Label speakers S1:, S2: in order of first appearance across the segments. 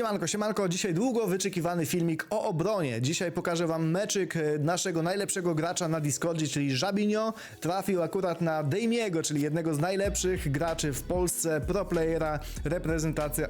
S1: Siemanko, siemanko, dzisiaj długo wyczekiwany filmik o obronie. Dzisiaj pokażę wam meczyk e, naszego najlepszego gracza na Discordzie, czyli Żabinio. Trafił akurat na Dejmiego, czyli jednego z najlepszych graczy w Polsce, pro playera,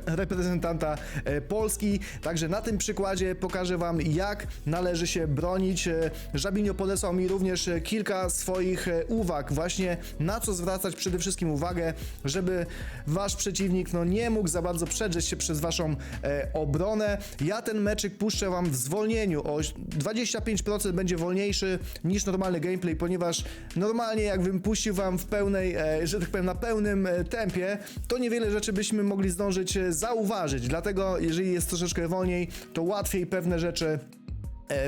S1: reprezentanta e, Polski. Także na tym przykładzie pokażę wam, jak należy się bronić. E, Żabinio podesłał mi również e, kilka swoich e, uwag, właśnie na co zwracać przede wszystkim uwagę, żeby wasz przeciwnik no, nie mógł za bardzo przedrzeć się przez waszą e, obronę. Ja ten meczyk puszczę wam w zwolnieniu. O 25% będzie wolniejszy niż normalny gameplay, ponieważ normalnie jakbym puścił wam w pełnej, e, że tak powiem, na pełnym e, tempie, to niewiele rzeczy byśmy mogli zdążyć e, zauważyć. Dlatego, jeżeli jest troszeczkę wolniej, to łatwiej pewne rzeczy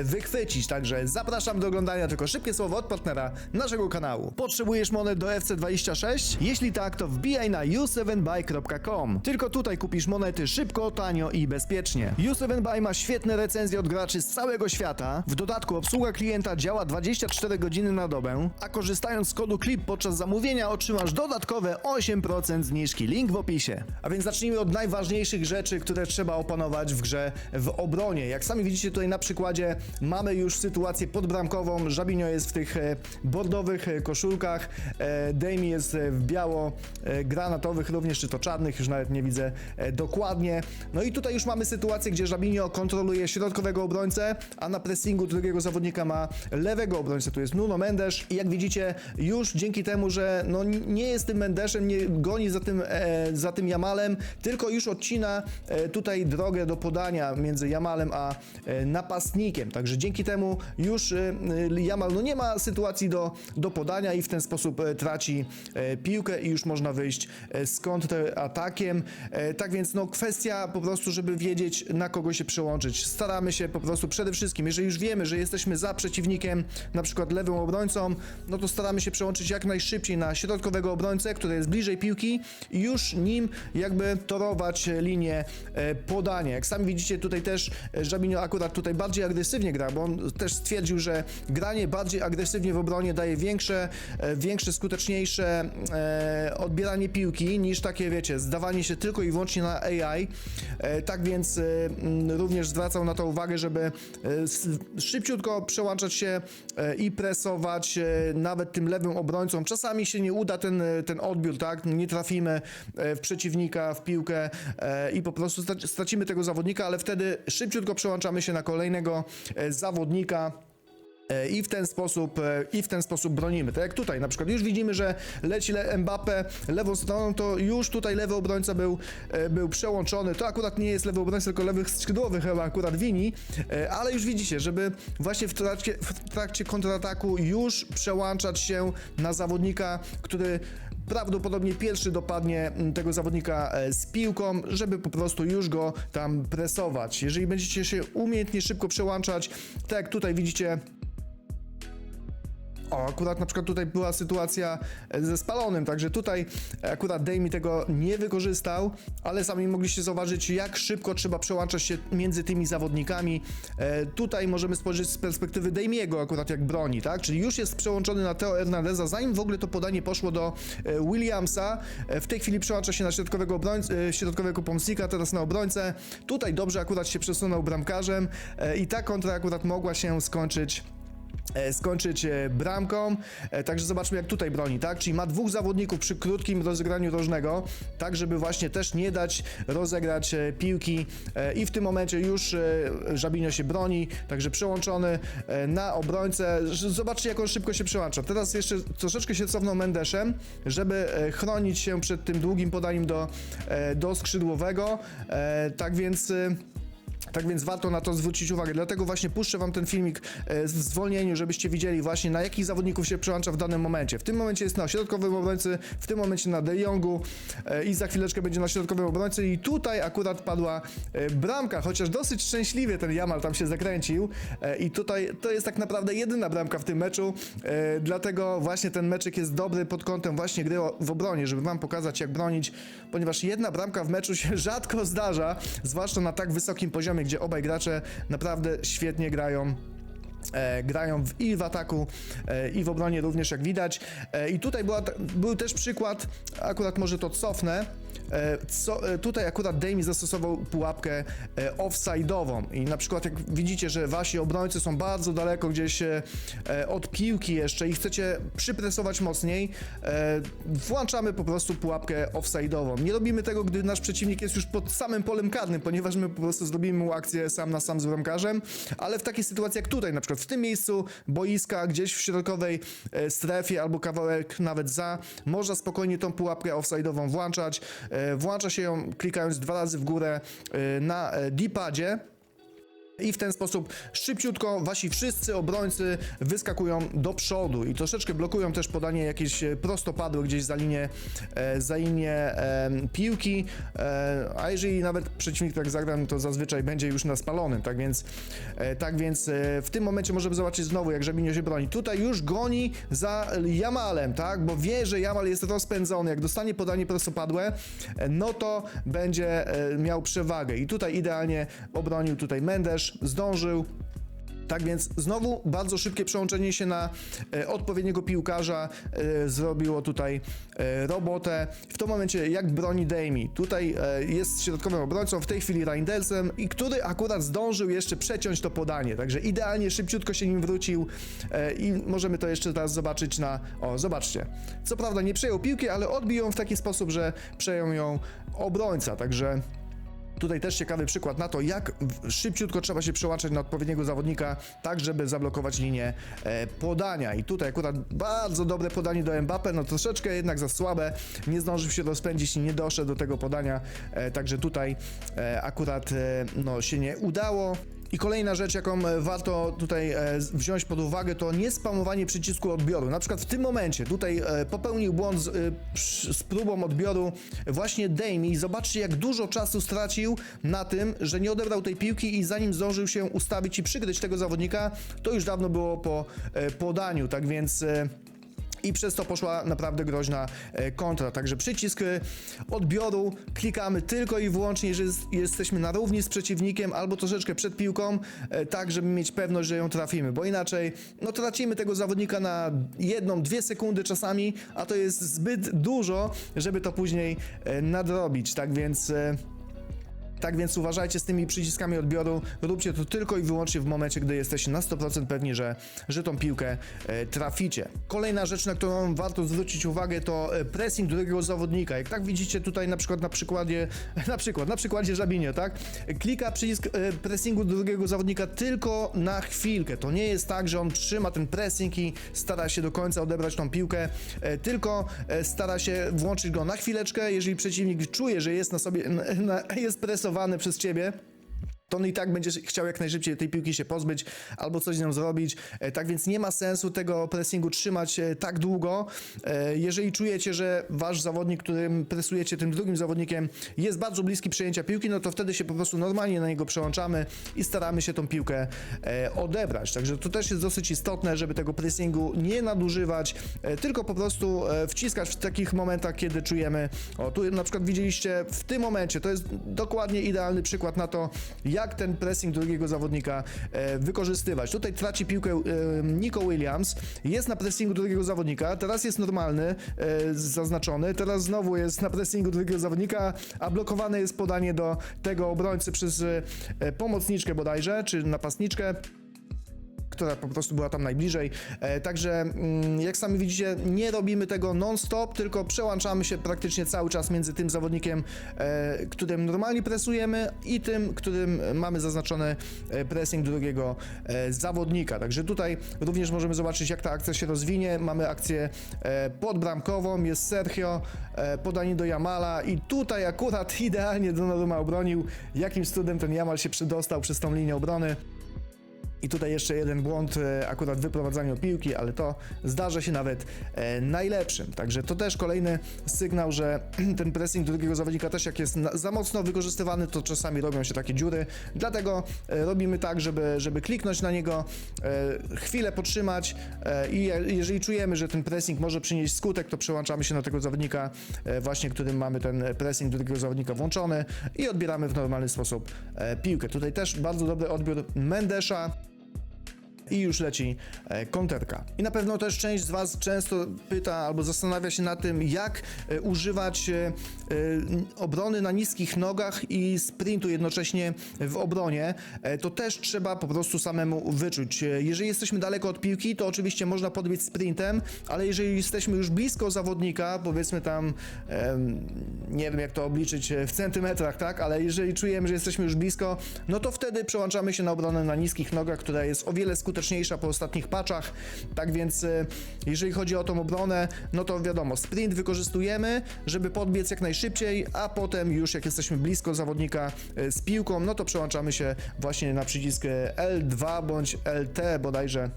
S1: wychwycić. Także zapraszam do oglądania tylko szybkie słowo od partnera naszego kanału. Potrzebujesz monet do FC26? Jeśli tak, to wbijaj na u7buy.com. Tylko tutaj kupisz monety szybko, tanio i bezpiecznie. U7buy ma świetne recenzje od graczy z całego świata. W dodatku obsługa klienta działa 24 godziny na dobę, a korzystając z kodu KLIP podczas zamówienia otrzymasz dodatkowe 8% zniżki. Link w opisie. A więc zacznijmy od najważniejszych rzeczy, które trzeba opanować w grze w obronie. Jak sami widzicie tutaj na przykładzie mamy już sytuację podbramkową. Żabinio jest w tych e, bordowych e, koszulkach, e, Demi jest w biało-granatowych również, czy to czarnych, już nawet nie widzę dokładnie. No i tutaj już mamy sytuację, gdzie Żabinio kontroluje środkowego obrońcę, a na pressingu drugiego zawodnika ma lewego obrońcę, tu jest Nuno Mendes i jak widzicie już dzięki temu, że no nie jest tym Mendeszem, nie goni za tym, za tym Jamalem, tylko już odcina tutaj drogę do podania między Jamalem a napastnikiem. Także dzięki temu już e, e, Jamal no nie ma sytuacji do, do podania i w ten sposób e, traci piłkę i już można wyjść e, z kontratakiem. E, tak więc no kwestia po prostu, żeby wiedzieć na kogo się przełączyć. Staramy się po prostu przede wszystkim, jeżeli już wiemy, że jesteśmy za przeciwnikiem, na przykład lewym obrońcą, no to staramy się przełączyć jak najszybciej na środkowego obrońcę, który jest bliżej piłki i już nim jakby torować linię podania. Jak sami widzicie tutaj też Żabinio akurat tutaj bardziej agresywnie gra, bo on też stwierdził, że granie bardziej agresywnie w obronie daje większe, e, większe skuteczniejsze e, odbieranie piłki niż takie, wiecie, zdawanie się tylko i wyłącznie na AI. E, tak więc również zwracał na to uwagę, żeby szybciutko przełączać się i presować nawet tym lewym obrońcą. Czasami się nie uda ten, ten odbiór, tak? Nie trafimy w przeciwnika, w piłkę i po prostu strac- stracimy tego zawodnika, ale wtedy szybciutko przełączamy się na kolejnego zawodnika. E, I w ten sposób, e, i w ten sposób bronimy. Tak jak tutaj, na przykład już widzimy, że leci Le- Mbappe lewą stroną, to już tutaj lewy obrońca był, e, był przełączony. To akurat nie jest lewy obrońca, tylko lewych skrzydłowych chyba akurat wini, e, ale już widzicie, żeby właśnie w trakcie, w trakcie kontrataku już przełączać się na zawodnika, który prawdopodobnie pierwszy dopadnie mm, tego zawodnika e, z piłką, żeby po prostu już go tam presować. Jeżeli będziecie się umiejętnie szybko przełączać, tak jak tutaj widzicie, o, akurat na przykład tutaj była sytuacja e, ze spalonym, także tutaj akurat Dejmi tego nie wykorzystał, ale sami mogliście zauważyć, jak szybko trzeba przełączać się między tymi zawodnikami. E, tutaj możemy spojrzeć z perspektywy Dejmiego, akurat jak broni, tak? Czyli już jest przełączony na Teo Hernandeza, zanim w ogóle to podanie poszło do e, Williamsa. E, w tej chwili przełącza się na środkowego, obrońc- e, środkowego pomsika, teraz na obrońcę. Tutaj dobrze akurat się przesunął bramkarzem e, i ta kontra akurat mogła się skończyć skończyć e, bramką. E, Także zobaczmy jak tutaj broni, tak? Czyli ma dwóch zawodników przy krótkim rozegraniu rożnego, tak żeby właśnie też nie dać rozegrać e, piłki E, i w tym momencie już e, Żabinio się broni, także przełączony e, na obrońcę. Zobaczcie jak on szybko się przełącza. Teraz jeszcze troszeczkę się cofnął Mendeszem, żeby e, chronić się przed tym długim podaniem do, e, do skrzydłowego. E, Tak więc... tak więc warto na to zwrócić uwagę. Dlatego właśnie puszczę wam ten filmik e, w zwolnieniu, żebyście widzieli właśnie na jakich zawodników się przełącza w danym momencie. W tym momencie jest na środkowym obrońcy, w tym momencie na De Jongu e, i za chwileczkę będzie na środkowym obrońcy i tutaj akurat padła e, bramka, chociaż dosyć szczęśliwie ten Jamal tam się zakręcił i tutaj to jest tak naprawdę jedyna bramka w tym meczu, dlatego właśnie ten meczek jest dobry pod kątem właśnie gry w obronie, żeby wam pokazać jak bronić, ponieważ jedna bramka w meczu się rzadko zdarza, zwłaszcza na tak wysokim poziomie, gdzie obaj gracze naprawdę świetnie grają E, grają w, i w ataku, e, i w obronie również, jak widać. E, I tutaj była, był też przykład, akurat może to cofnę. E, co, e, tutaj akurat Damie zastosował pułapkę e, offside'ową i na przykład jak widzicie, że wasi obrońcy są bardzo daleko gdzieś e, od piłki jeszcze i chcecie przypresować mocniej, e, włączamy po prostu pułapkę offside'ową. Nie robimy tego, gdy nasz przeciwnik jest już pod samym polem karnym, ponieważ my po prostu zrobimy mu akcję sam na sam z bramkarzem, ale w takiej sytuacji jak tutaj, na przykład w tym miejscu boiska, gdzieś w środkowej e, strefie albo kawałek nawet za, można spokojnie tą pułapkę offside'ową włączać. E, Włącza się ją klikając dwa razy w górę e, na D-padzie. I w ten sposób szybciutko wasi wszyscy obrońcy wyskakują do przodu i troszeczkę blokują też podanie jakieś e, prostopadłe gdzieś za linię, e, za linię e, piłki, a jeżeli nawet przeciwnik tak zagra, no to zazwyczaj będzie już na spalonym, tak więc, tak więc w tym momencie możemy zobaczyć znowu, jak Żabinio się broni. Tutaj już goni za Jamalem, tak, bo wie, że Jamal jest rozpędzony, jak dostanie podanie prostopadłe, no to będzie miał przewagę. I tutaj idealnie obronił tutaj Mendes, zdążył. Tak więc znowu bardzo szybkie przełączenie się na e, odpowiedniego piłkarza e, zrobiło tutaj e, robotę. W tym momencie jak broni Damie. Tutaj e, jest środkowym obrońcą, w tej chwili Reindelsem i który akurat zdążył jeszcze przeciąć to podanie. Także idealnie szybciutko się nim wrócił e, i możemy to jeszcze teraz zobaczyć na... O, zobaczcie. Co prawda nie przejął piłki, ale odbił ją w taki sposób, że przejął ją obrońca. Także... Tutaj też ciekawy przykład na to, jak szybciutko trzeba się przełączać na odpowiedniego zawodnika, tak żeby zablokować linię e, podania. I tutaj akurat bardzo dobre podanie do Mbappe, no troszeczkę jednak za słabe, nie zdążył się rozpędzić i nie doszedł do tego podania, e, także tutaj e, akurat no, się nie udało. I kolejna rzecz, jaką e, warto tutaj e, wziąć pod uwagę, to nie spamowanie przycisku odbioru. Na przykład w tym momencie tutaj e, popełnił błąd z, z próbą odbioru właśnie Dame i zobaczcie jak dużo czasu stracił na tym, że nie odebrał tej piłki i zanim zdążył się ustawić i przykryć tego zawodnika, to już dawno było po podaniu, tak więc... i przez to poszła naprawdę groźna e, kontra. Także przycisk e, odbioru klikamy tylko i wyłącznie, jeżeli jest- jesteśmy na równi z przeciwnikiem albo troszeczkę przed piłką, e, tak żeby mieć pewność, że ją trafimy, bo inaczej no tracimy tego zawodnika na jedną, dwie sekundy czasami, a to jest zbyt dużo, żeby to później nadrobić. Tak więc. Tak więc uważajcie z tymi przyciskami odbioru, róbcie to tylko i wyłącznie w momencie, gdy jesteście na 100% pewni, że, że tą piłkę e, traficie. Kolejna rzecz, na którą warto zwrócić uwagę, to e, pressing drugiego zawodnika. Jak tak widzicie tutaj na przykład na przykładzie, na przykład, na przykładzie Żabinio, tak? Klika przycisk e, pressingu drugiego zawodnika tylko na chwilkę. To nie jest tak, że on trzyma ten pressing i stara się do końca odebrać tą piłkę, tylko stara się włączyć go na chwileczkę, jeżeli przeciwnik czuje, że jest na sobie, jest presowany przez ciebie, to on i tak będzie chciał jak najszybciej tej piłki się pozbyć albo coś z nią zrobić. E, Tak więc nie ma sensu tego pressingu trzymać e, tak długo. E, Jeżeli czujecie, że wasz zawodnik, którym presujecie tym drugim zawodnikiem, jest bardzo bliski przejęcia piłki, no to wtedy się po prostu normalnie na niego przełączamy i staramy się tą piłkę odebrać. Także to też jest dosyć istotne, żeby tego pressingu nie nadużywać, tylko po prostu wciskać w takich momentach, kiedy czujemy. O, tu na przykład widzieliście w tym momencie, to jest dokładnie idealny przykład na to, jak ten pressing drugiego zawodnika e, wykorzystywać. Tutaj traci piłkę e, Nico Williams, jest na pressingu drugiego zawodnika, teraz jest normalny, e, zaznaczony, teraz znowu jest na pressingu drugiego zawodnika, a blokowane jest podanie do tego obrońcy przez pomocniczkę bodajże, czy napastniczkę która po prostu była tam najbliżej. E, także mm, jak sami widzicie, nie robimy tego non-stop, tylko przełączamy się praktycznie cały czas między tym zawodnikiem, e, którym normalnie presujemy i tym, którym mamy zaznaczony e, pressing drugiego zawodnika. Także tutaj również możemy zobaczyć, jak ta akcja się rozwinie. Mamy akcję podbramkową, jest Sergio, podanie do Jamala i tutaj akurat idealnie Donnarumma obronił. Jakimś cudem ten Jamal się przydostał przez tą linię obrony. I tutaj jeszcze jeden błąd e, akurat w wyprowadzaniu piłki, ale to zdarza się nawet e, najlepszym. Także to też kolejny sygnał, że ten pressing drugiego zawodnika też jak jest za mocno wykorzystywany, to czasami robią się takie dziury. Dlatego e, robimy tak, żeby, żeby kliknąć na niego, chwilę potrzymać i je, jeżeli czujemy, że ten pressing może przynieść skutek, to przełączamy się na tego zawodnika właśnie, którym mamy ten pressing drugiego zawodnika włączony i odbieramy w normalny sposób piłkę. Tutaj też bardzo dobry odbiór Mendesza. I już leci e, konterka. I na pewno też część z Was często pyta albo zastanawia się na tym, jak e, używać e, obrony na niskich nogach i sprintu jednocześnie w obronie. To też trzeba po prostu samemu wyczuć. Jeżeli jesteśmy daleko od piłki, to oczywiście można podbiec sprintem, ale jeżeli jesteśmy już blisko zawodnika, powiedzmy tam, nie wiem jak to obliczyć w centymetrach, tak, ale jeżeli czujemy, że jesteśmy już blisko, no to wtedy przełączamy się na obronę na niskich nogach, która jest o wiele skuteczniejsza po ostatnich patchach. Tak więc, e, jeżeli chodzi o tą obronę, no to wiadomo, sprint wykorzystujemy, żeby podbiec jak najszybciej, a potem już jak jesteśmy blisko zawodnika e, z piłką, no to przełączamy się właśnie na przycisk e, L2 bądź LT bodajże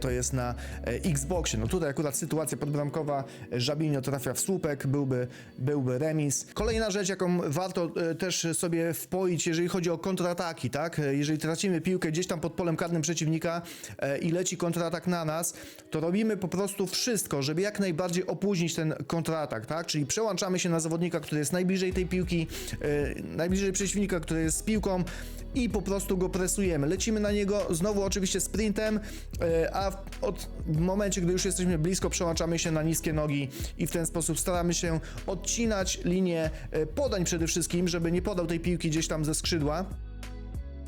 S1: to jest na e, Xboxie. No tutaj akurat sytuacja podbramkowa, e, Żabinio trafia w słupek, byłby, byłby remis. Kolejna rzecz, jaką warto e, też sobie wpoić, jeżeli chodzi o kontrataki, tak? Jeżeli tracimy piłkę gdzieś tam pod polem karnym przeciwnika i leci kontratak na nas, to robimy po prostu wszystko, żeby jak najbardziej opóźnić ten kontratak, tak? Czyli przełączamy się na zawodnika, który jest najbliżej tej piłki, najbliżej przeciwnika, który jest z piłką i po prostu go presujemy. Lecimy na niego znowu oczywiście sprintem, a od, w momencie, gdy już jesteśmy blisko, przełączamy się na niskie nogi i w ten sposób staramy się odcinać linię e, podań przede wszystkim, żeby nie podał tej piłki gdzieś tam ze skrzydła.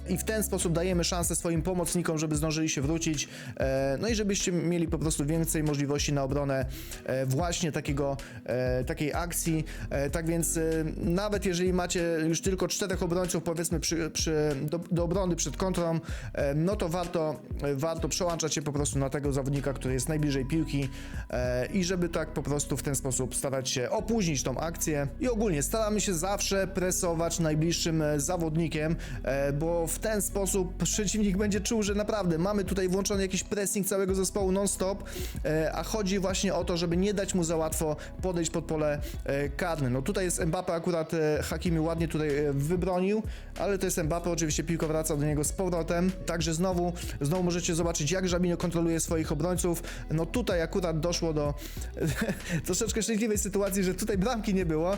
S1: I w ten sposób dajemy szansę swoim pomocnikom, żeby zdążyli się wrócić, e, no i żebyście mieli po prostu więcej możliwości na obronę e, właśnie takiego, e, takiej akcji. Tak więc nawet jeżeli macie już tylko czterech obrońców, powiedzmy przy, przy, do, do obrony przed kontrą, no to warto, warto przełączać się po prostu na tego zawodnika, który jest najbliżej piłki i żeby tak po prostu w ten sposób starać się opóźnić tą akcję. I ogólnie staramy się zawsze presować najbliższym zawodnikiem, bo w ten sposób przeciwnik będzie czuł, że naprawdę mamy tutaj włączony jakiś pressing całego zespołu non-stop, e, a chodzi właśnie o to, żeby nie dać mu za łatwo podejść pod pole e, karne. No tutaj jest Mbappe, akurat e, Hakimi ładnie tutaj wybronił, ale to jest Mbappe, oczywiście piłka wraca do niego z powrotem, także znowu, znowu możecie zobaczyć jak Żabinio kontroluje swoich obrońców. No tutaj akurat doszło do troszeczkę szczęśliwej sytuacji, że tutaj bramki nie było.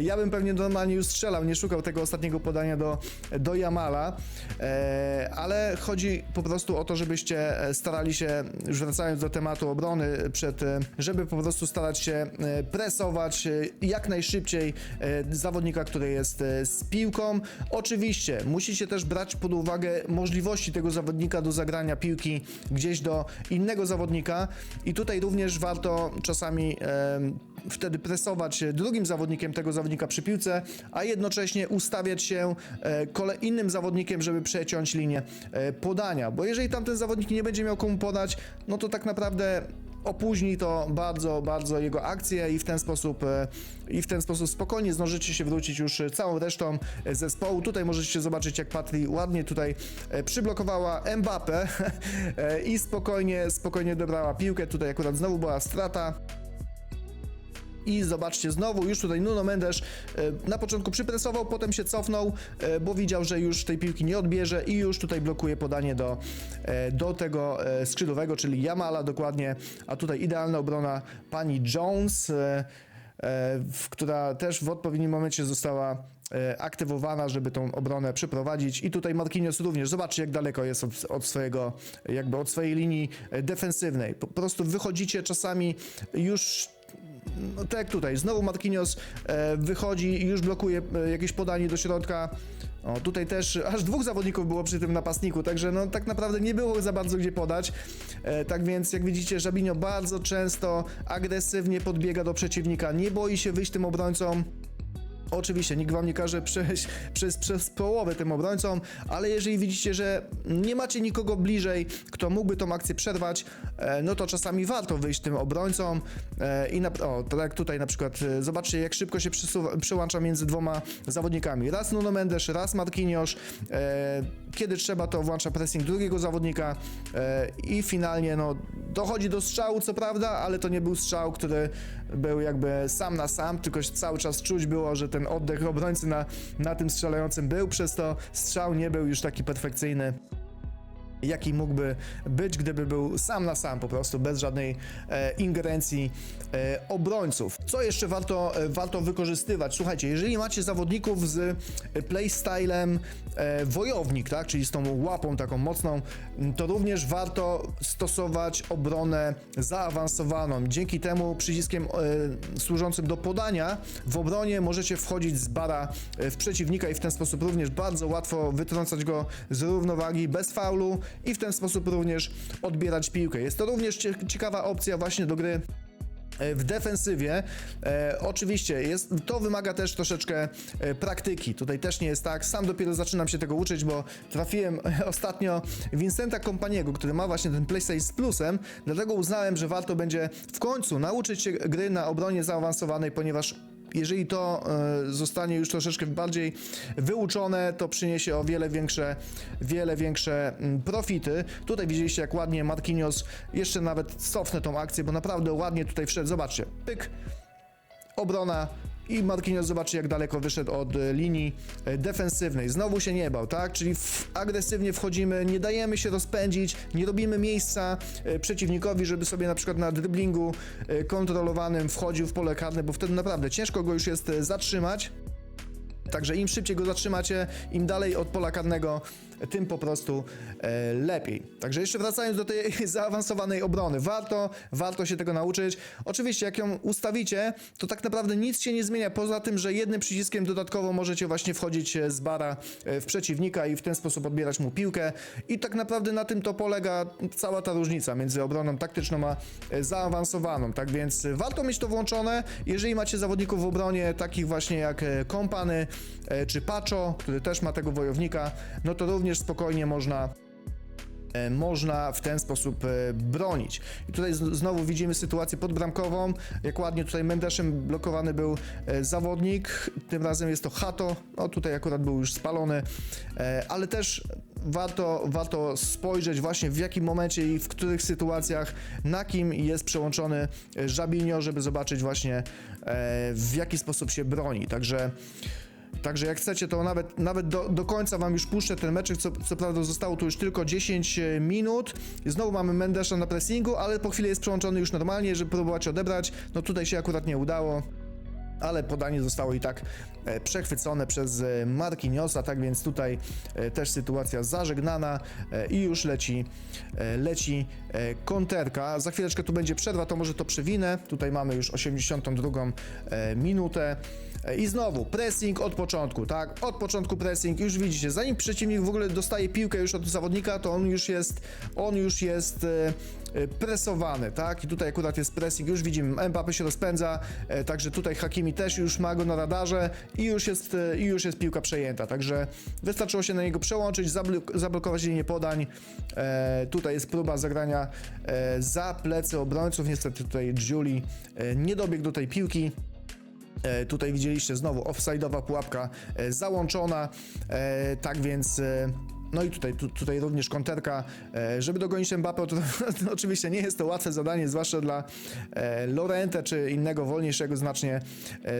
S1: Ja bym pewnie normalnie już strzelał, nie szukał tego ostatniego podania do, do Jamala, ale chodzi po prostu o to, żebyście e, starali się, już wracając do tematu obrony, przed, e, żeby po prostu starać się e, presować e, jak najszybciej e, zawodnika, który jest e, z piłką. Oczywiście musicie też brać pod uwagę możliwości tego zawodnika do zagrania piłki gdzieś do innego zawodnika i tutaj również warto czasami e, wtedy presować drugim zawodnikiem tego zawodnika przy piłce, a jednocześnie ustawiać się e, innym zawodnikiem, żeby przeciąć linię e, podania, bo jeżeli tamten zawodnik nie będzie miał komu podać, no to tak naprawdę opóźni to bardzo, bardzo jego akcję i w ten sposób e, i w ten sposób spokojnie zdążycie się wrócić już całą resztą e, zespołu. Tutaj możecie zobaczyć jak Patri ładnie tutaj przyblokowała Mbappe i spokojnie, spokojnie dobrała piłkę. Tutaj akurat znowu była strata. I zobaczcie, znowu już tutaj Nuno Mendes e, na początku przypresował, potem się cofnął, e, bo widział, że już tej piłki nie odbierze i już tutaj blokuje podanie do, e, do tego skrzydłowego, czyli Jamala dokładnie, a tutaj idealna obrona pani Jones, która też w odpowiednim momencie została aktywowana, żeby tą obronę przeprowadzić. I tutaj Marquinhos również, zobaczcie jak daleko jest od, od swojego, jakby od swojej linii defensywnej, po prostu wychodzicie czasami już no tak tutaj, znowu Marquinhos e, wychodzi i już blokuje e, jakieś podanie do środka. O, tutaj też aż dwóch zawodników było przy tym napastniku, także no tak naprawdę nie było za bardzo gdzie podać. E, tak więc jak widzicie, Żabinio bardzo często agresywnie podbiega do przeciwnika, nie boi się wyjść tym obrońcom. Oczywiście, nikt wam nie każe przejść przez, przez połowę tym obrońcom, ale jeżeli widzicie, że nie macie nikogo bliżej, kto mógłby tą akcję przerwać, e, no to czasami warto wyjść tym obrońcom e, i na, o, tak jak tutaj na przykład, e, zobaczcie jak szybko się przesuwa, przełącza między dwoma zawodnikami. Raz Nuno Mendes, raz Marquinhos, kiedy trzeba to włącza pressing drugiego zawodnika e, i finalnie no dochodzi do strzału co prawda, ale to nie był strzał, który był jakby sam na sam, tylko cały czas czuć było, że ten oddech obrońcy na, na tym strzelającym był, przez to strzał nie był już taki perfekcyjny. Jaki mógłby być, gdyby był sam na sam po prostu, bez żadnej e, ingerencji e, obrońców. Co jeszcze warto, e, warto wykorzystywać? Słuchajcie, jeżeli macie zawodników z e, playstylem e, wojownik, tak, czyli z tą łapą taką mocną, to również warto stosować obronę zaawansowaną. Dzięki temu przyciskiem e, służącym do podania w obronie możecie wchodzić z bara e, w przeciwnika i w ten sposób również bardzo łatwo wytrącać go z równowagi bez faulu i w ten sposób również odbierać piłkę. Jest to również cie- ciekawa opcja właśnie do gry e, w defensywie. E, oczywiście jest, to wymaga też troszeczkę e, praktyki. Tutaj też nie jest tak. Sam dopiero zaczynam się tego uczyć, bo trafiłem ostatnio Vincenta Kompaniego, który ma właśnie ten PlayStation z plusem, dlatego uznałem, że warto będzie w końcu nauczyć się gry na obronie zaawansowanej, ponieważ jeżeli to e, zostanie już troszeczkę bardziej wyuczone, to przyniesie o wiele większe, wiele większe mm, profity. Tutaj widzieliście, jak ładnie Marquinhos, jeszcze nawet cofnę tą akcję, bo naprawdę ładnie tutaj wszedł. Zobaczcie, pyk, obrona i Marquinhos zobaczy jak daleko wyszedł od e, linii e, defensywnej. Znowu się nie bał, tak? Czyli w, agresywnie wchodzimy, nie dajemy się rozpędzić, nie robimy miejsca e, przeciwnikowi, żeby sobie na przykład na driblingu kontrolowanym wchodził w pole karne, bo wtedy naprawdę ciężko go już jest zatrzymać. Także im szybciej go zatrzymacie, im dalej od pola karnego, tym po prostu e, lepiej. Także jeszcze wracając do tej zaawansowanej obrony, warto, warto się tego nauczyć. Oczywiście jak ją ustawicie, to tak naprawdę nic się nie zmienia, poza tym, że jednym przyciskiem dodatkowo możecie właśnie wchodzić e, z bara e, w przeciwnika i w ten sposób odbierać mu piłkę. I tak naprawdę na tym to polega cała ta różnica między obroną taktyczną a e, zaawansowaną. Tak więc warto mieć to włączone, jeżeli macie zawodników w obronie, takich właśnie jak Kompany czy Pacho, który też ma tego wojownika, no to również spokojnie można e, można w ten sposób e, bronić. I tutaj znowu widzimy sytuację podbramkową, jak ładnie tutaj Mendeszem blokowany był e, zawodnik, tym razem jest to Hato, no tutaj akurat był już spalony, ale też warto, warto spojrzeć właśnie w jakim momencie i w których sytuacjach, na kim jest przełączony Żabinio, żeby zobaczyć właśnie w jaki sposób się broni. Także Także jak chcecie, to nawet, nawet do, do końca wam już puszczę ten meczek, co, co prawda zostało tu już tylko 10 minut. Znowu mamy Mendesza na pressingu, ale po chwili jest przełączony już normalnie, żeby próbować odebrać. No tutaj się akurat nie udało. Ale podanie zostało i tak e, przechwycone przez e, Marquinhosa, tak więc tutaj e, też sytuacja zażegnana e, i już leci, e, leci e, konterka. Za chwileczkę tu będzie przerwa, to może to przewinę. Tutaj mamy już 82 e, minutę. I znowu pressing od początku, tak? Od początku pressing, już widzicie, zanim przeciwnik w ogóle dostaje piłkę już od zawodnika, to on już jest, on już jest e, e, presowany, tak? I tutaj akurat jest pressing, już widzimy, Mbappe się rozpędza, e, także tutaj Hakimi też już ma go na radarze i już jest, i już jest piłka przejęta, także wystarczyło się na niego przełączyć, zablok- zablokować linię podań. E, tutaj jest próba zagrania e, za plecy obrońców, niestety tutaj Giuli e, nie dobiegł do tej piłki. E, Tutaj widzieliście znowu offside'owa pułapka e, załączona, e, tak więc no i tutaj, tu, tutaj również konterka, żeby dogonić Mbappé, to, to oczywiście nie jest to łatwe zadanie, zwłaszcza dla Lorente czy innego wolniejszego znacznie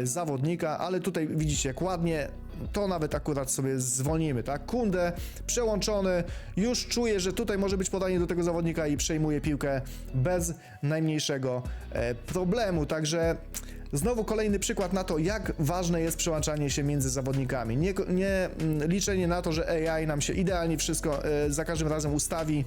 S1: zawodnika, ale tutaj widzicie jak ładnie to nawet akurat sobie zwolnimy, tak? Kunde przełączony, już czuję, że tutaj może być podanie do tego zawodnika i przejmuje piłkę bez najmniejszego problemu, także Znowu kolejny przykład na to, jak ważne jest przełączanie się między zawodnikami. Nie, nie mm, liczenie na to, że AI nam się idealnie wszystko e, za każdym razem ustawi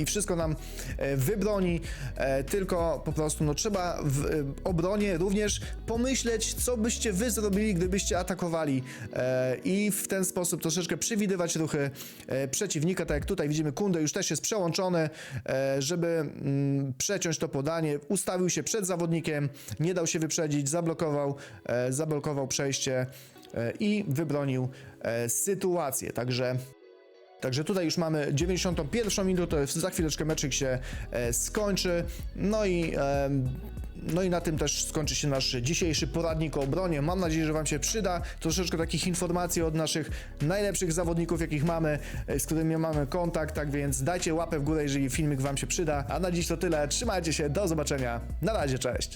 S1: i wszystko nam e, wybroni, e, tylko po prostu no, trzeba w e, obronie również pomyśleć, co byście wy zrobili, gdybyście atakowali. E, i w ten sposób troszeczkę przewidywać ruchy e, przeciwnika, tak jak tutaj widzimy Kunde już też jest przełączony, e, żeby mm, przeciąć to podanie, ustawił się przed zawodnikiem, nie dał się wyprzedzić, zablokował, e, zablokował przejście e, i wybronił e, sytuację, także Także tutaj już mamy 91 minutę, za chwileczkę meczek się e, skończy. No i, no i na tym też skończy się nasz dzisiejszy poradnik o obronie. Mam nadzieję, że Wam się przyda. Troszeczkę takich informacji od naszych najlepszych zawodników, jakich mamy, e, z którymi mamy kontakt. Tak więc dajcie łapę w górę, jeżeli filmik Wam się przyda. A na dziś to tyle. Trzymajcie się, do zobaczenia. Na razie, cześć.